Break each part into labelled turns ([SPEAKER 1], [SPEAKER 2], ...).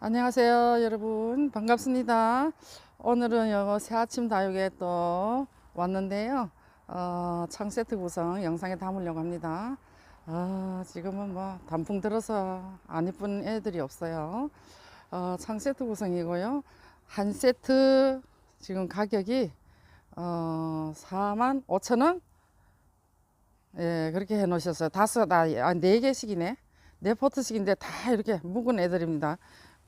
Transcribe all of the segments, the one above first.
[SPEAKER 1] 안녕하세요 여러분. 반갑습니다. 오늘은 요 새아침 다육에 또 왔는데요. 어, 창 세트 구성 영상에 담으려고 합니다. 아, 지금은 뭐 단풍 들어서 안 이쁜 애들이 없어요. 어, 창 세트 구성이고요. 한 세트 지금 가격이 어, 4만 5천 원? 예, 그렇게 해 놓으셨어요. 다섯, 아, 아, 네 개씩이네. 네 포트씩인데 다 이렇게 묵은 애들입니다.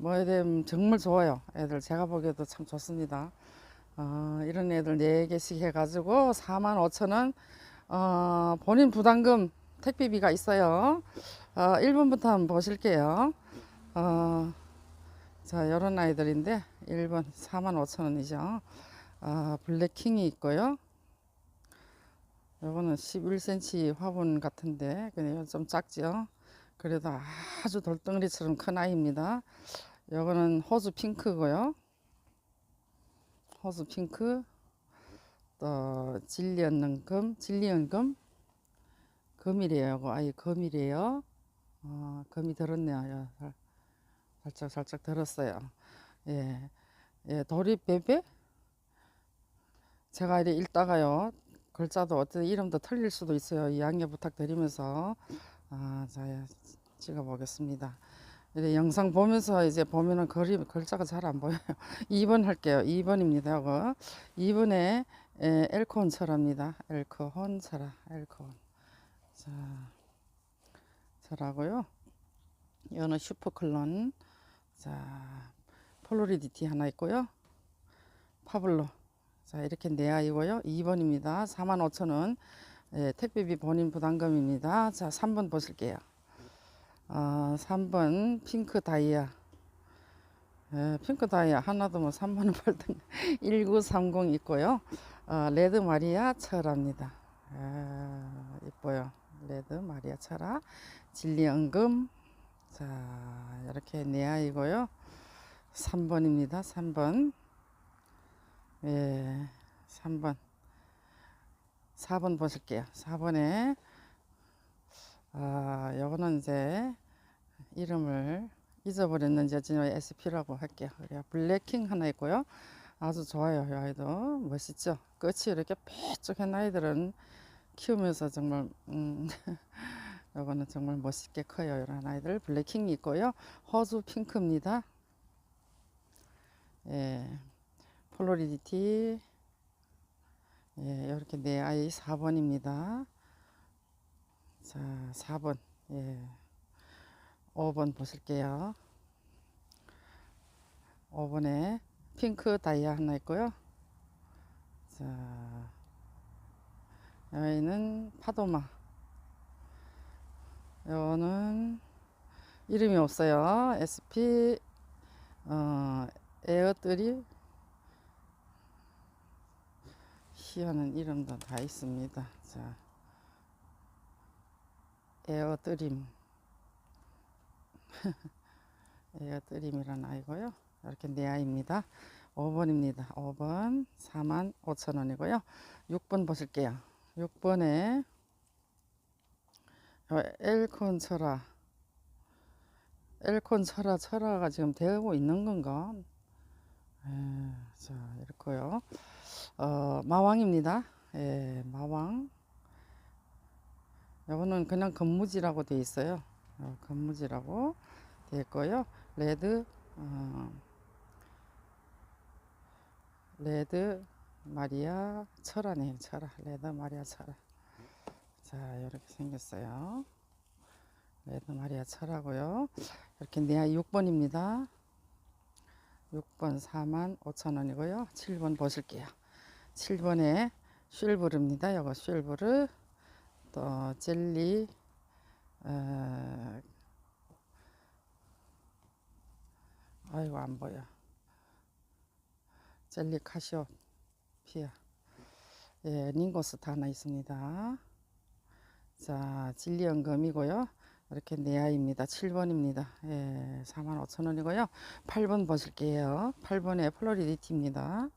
[SPEAKER 1] 뭐, 애들 정말 좋아요. 애들 제가 보기에도 참 좋습니다. 어, 이런 애들 네 개씩 해가지고 4만 5천 원, 어, 본인 부담금 택배비가 있어요. 어, 1번부터 한번 보실게요. 어, 자, 이런 아이들인데 1번 4만 5천 원이죠. 어, 블랙킹이 있고요. 요거는 11cm 화분 같은데 그냥 좀 작죠. 그래도 아주 돌덩어리처럼 큰 아이입니다. 요거는 호주 핑크고요. 호주 핑크 또 진리언는 금, 진리언금 금이래요. 요거 아이 금이래요. 어, 금이 들었네요. 살짝 살짝 들었어요. 예, 예, 도리베베 제가 이래 읽다가요. 글자도 어떤 이름도 틀릴 수도 있어요. 양해 부탁드리면서 아, 자 찍어 보겠습니다. 이제 영상 보면서 이제 보면은 그림 글자가 잘 안 보여요. 2번 할게요. 2번입니다. 이거 2번에 에, 엘코온 철화입니다. 엘코온 철화, 엘코온. 자, 철하고요. 이거는 슈퍼클론. 자, 폴로리디티 하나 있고요. 파블로. 자, 이렇게 네 아이고요. 2번입니다. 45,000원. 예, 택배비 본인 부담금입니다. 자, 3번 보실게요. 어, 3번 핑크 다이아. 예, 핑크 다이아 하나도 뭐 3만원 팔던 1930 있고요. 어, 레드 마리아 철합니다. 예, 이뻐요. 레드 마리아 철화. 진리 은금. 자, 이렇게 네 아이고요. 3번입니다. 3번. 예, 3번. 4번 보실게요. 4번에, 아, 요거는 이제 이름을 잊어버렸는지 지금 SP라고 할게요. 블랙킹 하나 있고요. 아주 좋아요. 이 아이도 멋있죠. 끝이 이렇게 뾰족한 아이들은 키우면서 정말, 음, 요거는 정말 멋있게 커요. 이런 아이들. 블랙킹이 있고요. 호주 핑크입니다. 예. 폴로리디티 예, 이렇게 네 아이 4번입니다. 자, 4번. 예. 5번 보실게요. 5번에 핑크 다이아 하나 있고요. 자, 여기는 파도마. 요거는 이름이 없어요. SP 어, 에어드립 희한한 이름도 다 있습니다. 자, 에어드림. 에어드림이라는 아이고요. 이렇게 네 아이입니다. 5번입니다. 5번 4만 5천 원이고요. 6번 보실게요. 6번에 엘콘 철화. 엘콘 철화, 철화가 지금 되고 있는 건가? 에, 자, 이렇고요. 어, 마왕입니다. 예, 마왕. 이거는 그냥 건무지라고 돼 있어요. 어, 건무지라고 돼 있고요. 레드, 어, 레드 마리아 철화네, 철화. 레드 마리아 철화. 자, 이렇게 생겼어요. 레드 마리아 철화고요. 이렇게 네 아이 6번입니다. 6번 4만 5천 원이고요. 7번 보실게요. 7번에 쉴브르입니다. 이거 쉴브르 또 젤리 어, 아이고 안 보여. 젤리 카시오 피아 예, 링고스타 하나 있습니다. 자, 진리연금이고요. 이렇게 네 아이입니다. 7번입니다. 예, 45,000원이고요. 8번 보실게요. 8번에 플로리디티입니다.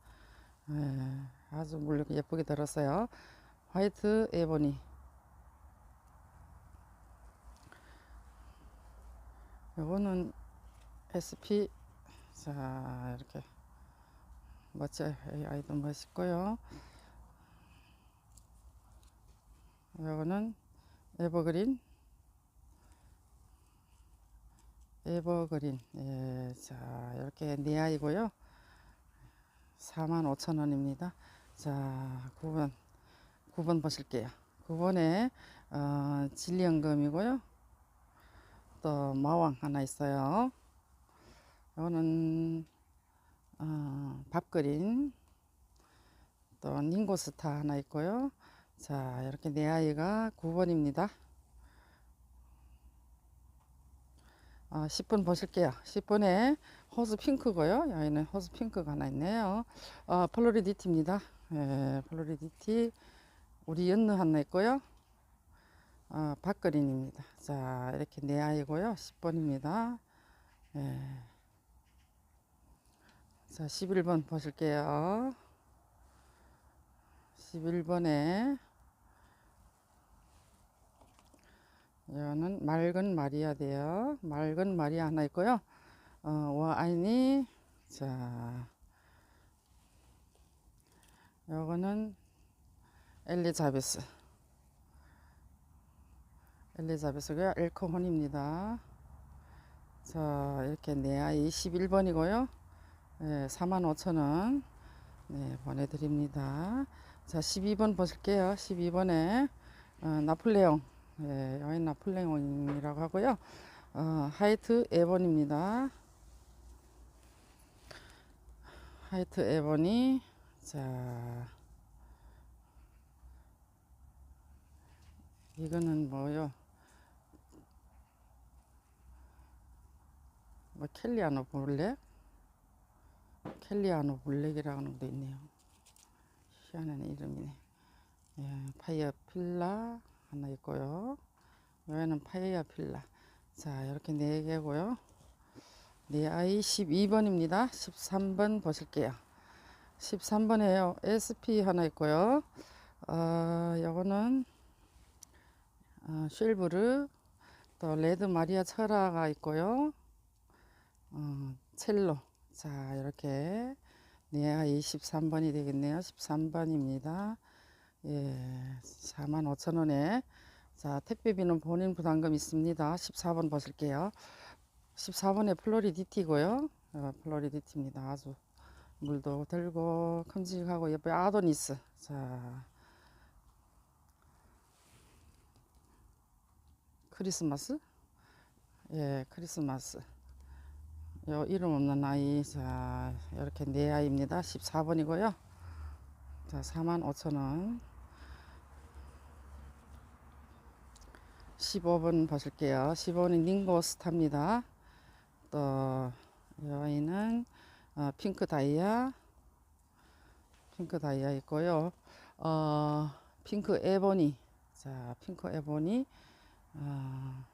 [SPEAKER 1] 예, 아주 물론 예쁘게 들었어요. 화이트 에보니. 요거는 SP 자, 이렇게 멋져요. 이 아이도 멋있고요. 이거는 에버그린. 에버그린. 예, 자, 이렇게 네 아이고요. 45,000원입니다. 자, 9번. 9번 보실게요. 9번에 어, 진리연금이고요. 또 마왕 하나 있어요. 이거는 어, 밥그린 또 닝고스타 하나 있고요. 자 이렇게 네 아이가 9번입니다. 어, 10분 보실게요. 10분에 호수 핑크고요. 여기는 호수 핑크가 하나 있네요. 어, 플로리디티입니다. 예, 플로리디티 우리 연느 하나 있고요. 어, 박그린입니다. 자 이렇게 네 아이고요. 10번입니다. 예. 자 11번 보실게요. 11번에 이거는 맑은 마리아 돼요. 맑은 마리아 하나 있고요. 어, 와인이 자 요거는 엘리자베스 엘리자베스가 엘코혼입니다. 자 이렇게 네 아이 11번이고요. 네, 45,000원 네, 보내드립니다. 자 12번 보실게요. 12번에 어, 나폴레옹 네, 여기 나폴레옹이라고 하고요. 어, 하이트 에본입니다. 하이트 에본이 자 이거는 뭐요? 뭐 켈리아노 블랙? 켈리아노 블랙이라는 것도 있네요. 희한한 이름이네. 예, 파이어 필라 하나 있고요. 여기는 파이어 필라. 자, 이렇게 네 개고요. 네 아이 12번입니다. 13번 보실게요. 13번에요. SP 하나 있고요. 어, 요거는 어, 쉘브르 또 레드 마리아 철화가 있고요. 어, 첼로 자 이렇게 네아 23번이 되겠네요. 13번입니다. 예, 45,000원에 자 택배비는 본인 부담금 있습니다. 14번 보실게요. 14번에 플로리디티고요. 어, 플로리디티입니다. 아주 물도 들고 큼직하고 예뻐요. 아도니스 자 크리스마스? 예, 크리스마스. 요 이름 없는 아이, 자, 이렇게 네 아이입니다. 14번이고요. 자, 45,000원. 15번 보실게요. 15번이 닝고스타입니다. 또, 이 아이는 어, 핑크 다이아, 핑크 다이아 있고요. 어, 핑크 에보니. 자, 핑크 에보니. 아,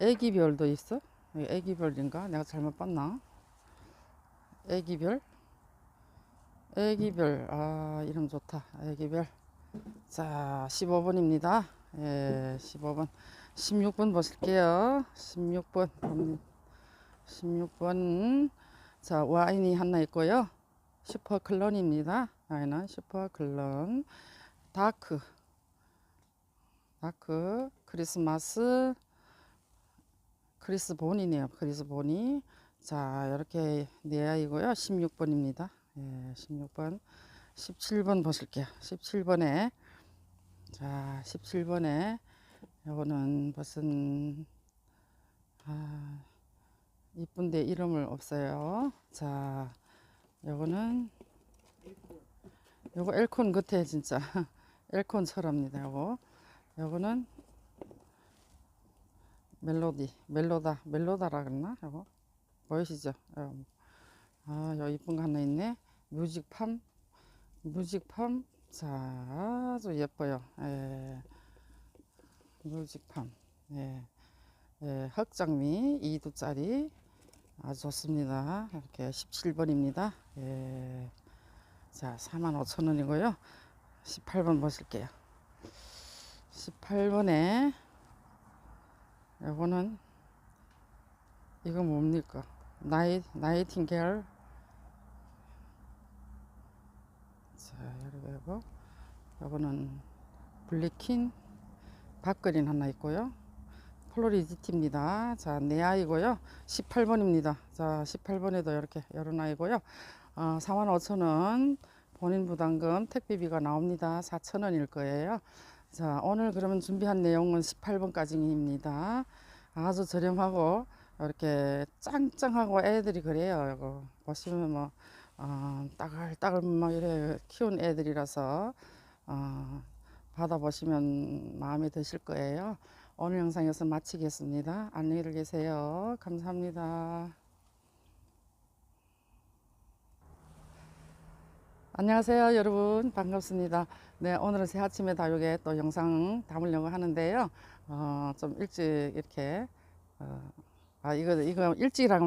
[SPEAKER 1] 애기별도 있어? 애기별인가? 내가 잘못 봤나? 애기별? 애기별. 아, 이름 좋다. 애기별. 자, 15번입니다. 예, 15번. 16번 보실게요. 16번. 16번. 자, 와인이 하나 있고요. 슈퍼 클론입니다. 와인은 슈퍼 클론. 다크. 다크. 크리스마스. 크리스 본이네요. 크리스 본이. 자, 이렇게 네 아이고요. 16번입니다. 예, 16번. 17번 보실게요. 17번에 자, 17번에 요거는 무슨 아, 이쁜데 이름을 없어요. 자, 요거는 요거 엘콘 같아 진짜. 엘콘처럼입니다. 요거. 요거는 멜로디, 멜로다, 멜로다라 그러나? 요거 보이시죠? 요. 아, 요 이쁜 거 하나 있네. 뮤직팜, 뮤직팜. 자, 아주 예뻐요. 예. 뮤직팜. 예. 예, 흑장미 2두짜리 아주 좋습니다. 이렇게 17번입니다. 예. 자, 45,000원이고요. 18번 보실게요. 18번에 요거는 이거 뭡니까? 나이 나이팅게일 자 하고 요거는 블리킨 밥그린 하나 있고요. 플로리지티입니다. 자네 아이고요. 18번입니다. 자 18번에도 이렇게 여러 아이고요. 어, 45,000원 본인 부담금 택배비가 나옵니다. 4,000원일 거예요 자 오늘 그러면 준비한 내용은 18번까지입니다. 아주 저렴하고 이렇게 짱짱하고 애들이 그래요. 이거 보시면 뭐 어, 따글따글 막 이래 키운 애들이라서 어, 받아보시면 마음에 드실 거예요. 오늘 영상 여기서 마치겠습니다. 안녕히 계세요. 감사합니다 안녕하세요 여러분. 반갑습니다. 네 오늘은 새 아침에 다육에 또 영상 담으려고 하는데요. 어, 좀 일찍 이렇게 어, 아 이거 이거 일찍이라고